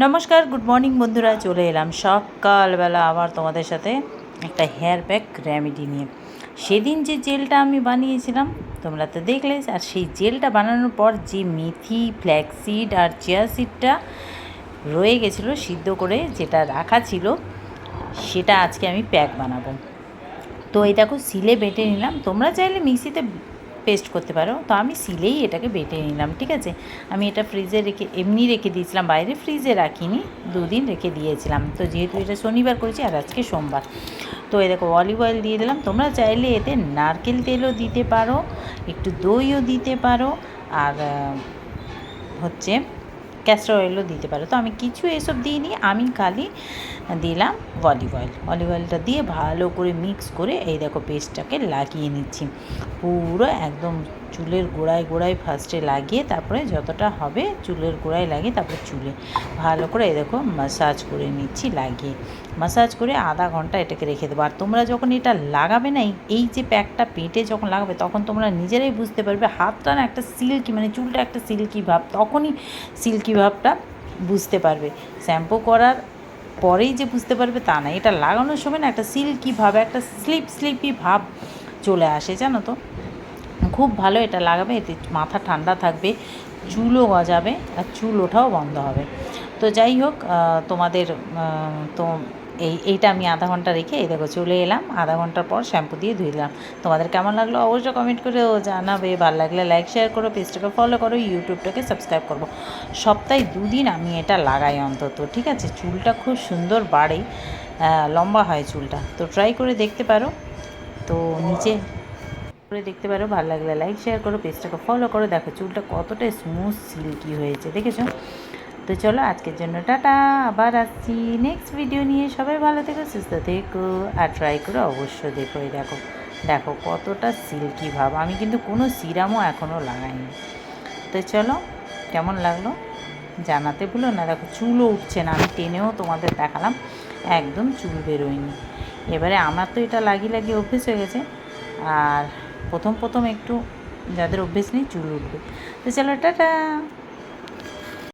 নমস্কার good morning বন্ধুরা, চলে এলাম সকালবেলা আবার তোমাদের সাথে একটা হেয়ার প্যাক রেমেডি নিয়ে। সেদিন যে জেলটা আমি বানিয়েছিলাম, তোমরা তো দেখলে, আর সেই জেলটা বানানোর পর যে মেথি ফ্ল্যাক্সিড আর চিয়া সিডটা রয়ে গেছিল, সিদ্ধ করে যেটা রাখা ছিল, সেটা আজকে আমি প্যাক বানাবো। তো দেখো সিলে বেটে নিলাম। তোমরা চাইলে মিক্সিতে পেস্ট করতে পারো। তো আমি সিলেই এটাকে বেটে নিলাম, ঠিক আছে? আমি এটা ফ্রিজে রেখে, এমনি রেখে দিয়েছিলাম, বাইরে ফ্রিজে রাখিনি, দুদিন রেখে দিয়েছিলাম। তো যেহেতু এটা শনিবার করেছি আর আজকে সোমবার। তো এ দেখো, অলিভ অয়েল দিয়ে দিলাম। তোমরা চাইলে এতে নারকেল তেলও দিতে পারো, একটু দইও দিতে পারো, আর হচ্ছে ক্যাস্টার অয়েলও দিতে পারো। তো আমি কিছু এসব দিইনি, আমি খালি দিলাম অলিভ অয়েল অলিভ অয়েলটা দিয়ে ভালো করে মিক্স করে এই দেখো পেস্টটাকে লাগিয়ে নিচ্ছি। পুরো একদম চুলের গোড়ায় গোড়ায় ফার্স্টে লাগিয়ে তারপরে যতটা হবে চুলের গোড়ায় লাগিয়ে তারপরে চুলে ভালো করে এই দেখো মাসাজ করে নিচ্ছি লাগিয়ে। মাসাজ করে আধা ঘণ্টা এটাকে রেখে দেবো। আর তোমরা যখন এটা লাগাবে না, এই- যে প্যাকটা পেটে যখন লাগাবে, তখন তোমরা নিজেরাই বুঝতে পারবে হাতটা না একটা সিল্কি মানে চুলটা একটা সিল্কি ভাব, তখনই সিল্কি ভাবটা বুঝতে পারবে। শ্যাম্পু করার পরেই যে বুঝতে পারবে তা না। এটা লাগানোর সময় না একটা সিল্কি ভাব, একটা স্লিপ স্লিপি ভাব চলে আসে, জানো তো? খুব ভালো এটা লাগাবে, এতে মাথা ঠান্ডা থাকবে, চুলও গজাবে আর চুল ওঠাও বন্ধ হবে। তো যাই হোক তোমাদের তো এই, এইটা আমি আধা ঘণ্টা রেখে এই দেখো চলে এলাম, আধা ঘণ্টার পর শ্যাম্পু দিয়ে ধুয়ে দিলাম। তোমাদের কেমন লাগল অবশ্যই কমেন্ট করে জানাবে, ভালো লাগলে লাইক শেয়ার করো পেজটাকে ফলো করো ইউটিউবটাকে সাবস্ক্রাইব করব। সপ্তাহে দুদিন আমি এটা লাগাই অন্তত, ঠিক আছে? চুলটা খুব সুন্দর বাড়ে লম্বা হয় চুলটা। তো ট্রাই করে দেখতে পারো। তো নিচে করে দেখতে পারো, ভালো লাগলে লাইক শেয়ার করো পেজটাকে ফলো করো। দেখো চুলটা কতটা স্মুথ সিল্কি হয়েছে, দেখেছ? তো চলো আজকের জন্য টাটা, আবার আসছি নেক্সট ভিডিও নিয়ে। সবাই ভালো থেকো, সুস্থ থেকো, আর ট্রাই করো অবশ্যই দেখো, এই দেখো দেখো কতটা সিল্কি ভাব। আমি কিন্তু কোনো সিরামও এখনও লাগাইনি। তো চলো, কেমন লাগল? জানাতে ভুলো না। দেখো চুলও উঠছে না, আমি টেনেও তোমাদের দেখালাম, একদম চুল বেরোয়নি। এবারে আমার তো এটা লাগিয়ে লাগিয়ে অভ্যেস হয়ে গেছে, আর প্রথম প্রথম একটু যাদের অভ্যেস নেই চুল উঠবে। তো চলো, টাটা!